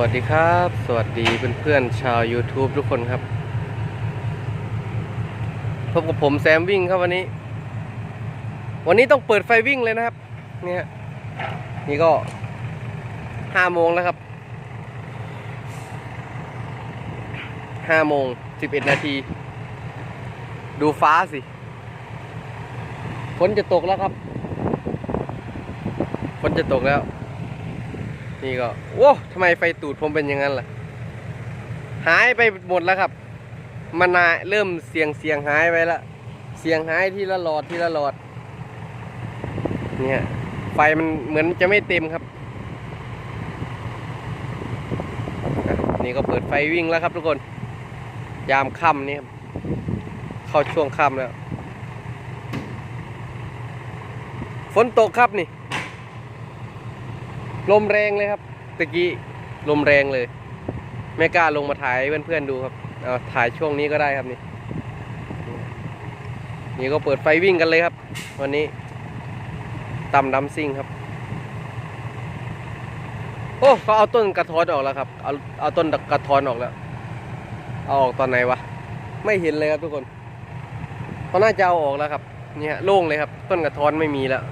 วัสดีครับ สวัสดีเพื่อนๆชาว YouTube ทุกคนครับ พบกับผมแซมวิ่งครับวันนี้ วันนี้ต้องเปิดไฟวิ่งเลยนะครับ เนี่ยนี่ก็ห้าโมงแล้วครับห้าโมงสิบเอ็ดนาที ดูฟ้าสิฝนจะตกแล้วครับฝนจะตกแล้ว นี่ก็โอ้ทำไมไฟตูดผมเป็นอย่างนั้นล่ะ หายไปหมดแล้วครับ มันนาเริ่มเสียงเสียงหายไปแล้วเสียงหายทีละหลอดทีละหลอด เนี่ยไฟมันเหมือนจะไม่เต็มครับ นี่ก็เปิดไฟวิ่งแล้วครับทุกคน ยามค่ำนี่ครับเข้าช่วงค่ำแล้ว ฝนตกครับนี่ ลมแรงเลยครับตะกี้ลมแรงเลย ไม่กล้าลงมาถ่ายเพื่อนๆดูครับเอาถ่ายช่วงนี้ก็ได้ครับนี่ นี่ก็เปิดไฟวิ่งกันเลยครับ วันนี้ต่ำดำซิ่งครับ โอ้เขาเอาต้นกระท้อนออกแล้วครับ เอาเอาต้นกระท้อนออกแล้ว เอาออกตอนไหนวะ ไม่เห็นเลยครับทุกคนเขาน่าจะเอาออกแล้วครับเนี่ยโล่งเลยครับ ต้นกระท้อนไม่มีแล้ว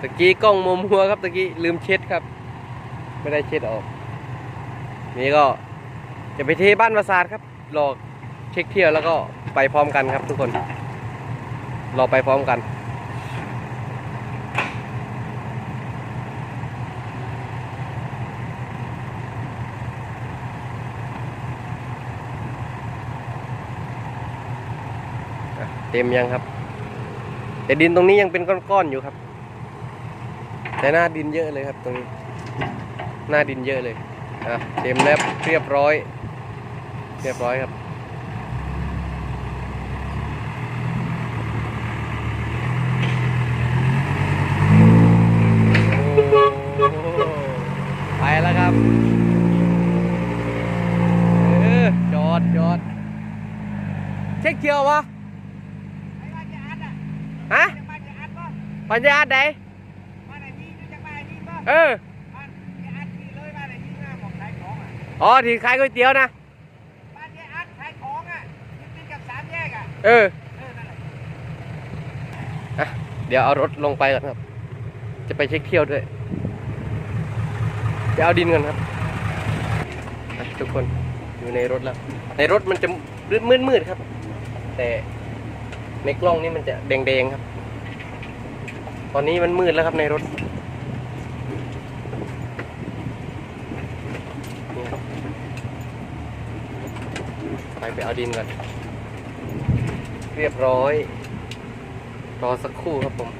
ตะกี้กล้องมุมหัวครับตะกี้ลืมเช็ดครับ ไม่ได้เช็ดออก นี่ก็จะไปเทบ้านประสาทครับรอเช็คเที่ยวแล้วก็ไปพร้อมกันครับทุกคน รอไปพร้อมกัน เต็มยังครับ แต่ดินตรงนี้ยังเป็นก้อนๆอยู่ครับ แต่หน้าดินเยอะเลยครับตรงนี้ หน้าดินเยอะเลยอะเต็มแล้วเรียบร้อย เรียบร้อยครับไปแล้วครับเออจอดจอดเช็คเที่ยววะ ไอ้ว่าจะอัดอะ ฮะจะมาจะอัดป่ะปัญญาไหนมาไหนนี่จะมาไหนนี่ป่ะเออบ้านจะอัดนี่เลยมาไหนนี่หน้าหมอกขายของอะอ๋อที่ขายก๋วยเตี๋ยวนะบ้านจะอัดขายของอะที่ติดกับสามแยกอะเออเออนั่นแหละอะเดี๋ยวเอารถลงไปก่อนครับ จะไปเช็คเที่ยวด้วยจะเอาดินก่อนครับอะทุกคนอยู่ในรถแล้ว ในรถมันจะมืดมืดๆครับ แต่ ในกล้องนี่มันจะแดงๆครับ ตอนนี้มันมืดแล้วครับในรถไปไปเอาดินก่อนเรียบร้อย รอสักครู่ครับผม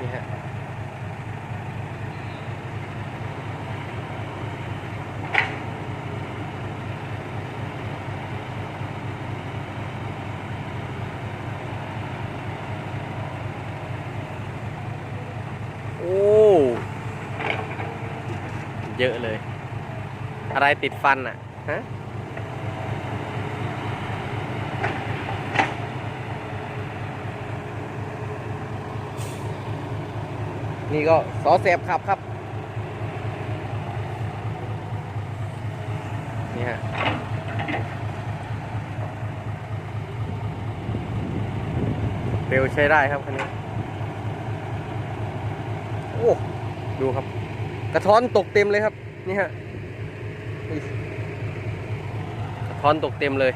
นี่ฮะ โอ้ เยอะเลย อะไรติดฟันอะฮะนี่ก็สอเสบขับครับ นี่ฮะเร็วใช้ได้ครับคันนี้ โอ้ ดูครับ กระท้อนตกเต็มเลยครับ นี่ฮะกระท้อนตกเต็มเลย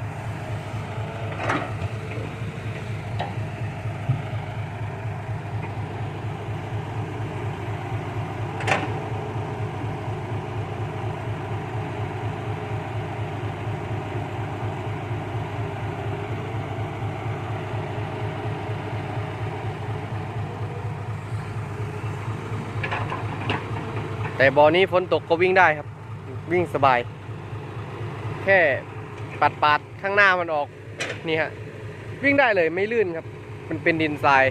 แต่บ่อนี้ฝนตกก็วิ่งได้ครับ วิ่งสบาย แค่ปัดปาดๆข้างหน้ามันออกนี่ฮะวิ่งได้เลยไม่ลื่นครับ มันเป็นดินทราย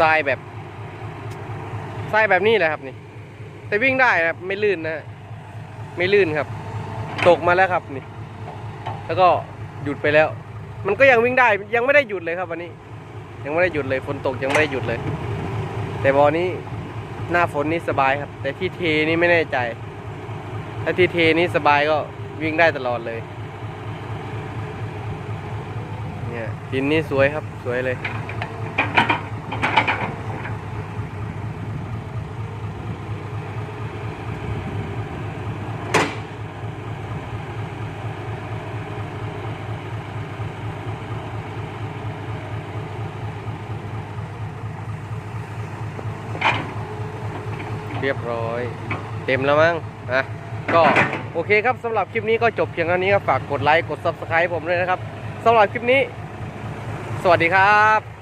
ทรายแบบทรายแบบนี้แหละครับนี่ แต่วิ่งได้ครับไม่ลื่นนะฮะไม่ลื่นครับ ตกมาแล้วครับนี่ แล้วก็หยุดไปแล้ว มันก็ยังวิ่งได้ยังไม่ได้หยุดเลยครับวันนี้ ยังไม่ได้หยุดเลยฝนตกยังไม่ได้หยุดเลย แต่บอนี้ หน้าฝนนี่สบายครับ แต่ที่เทนี่ไม่แน่ใจ ถ้าที่เทนี่สบายก็วิ่งได้ตลอดเลย เนี่ยดินนี่สวยครับสวยเลย เรียบร้อย เต็มแล้วมั้งอะก็โอเคครับสำหรับคลิปนี้ก็จบเพียงเท่านี้ครับฝากกดไลค์กด subscribe ผมด้วยนะครับสำหรับคลิปนี้ สวัสดีครับ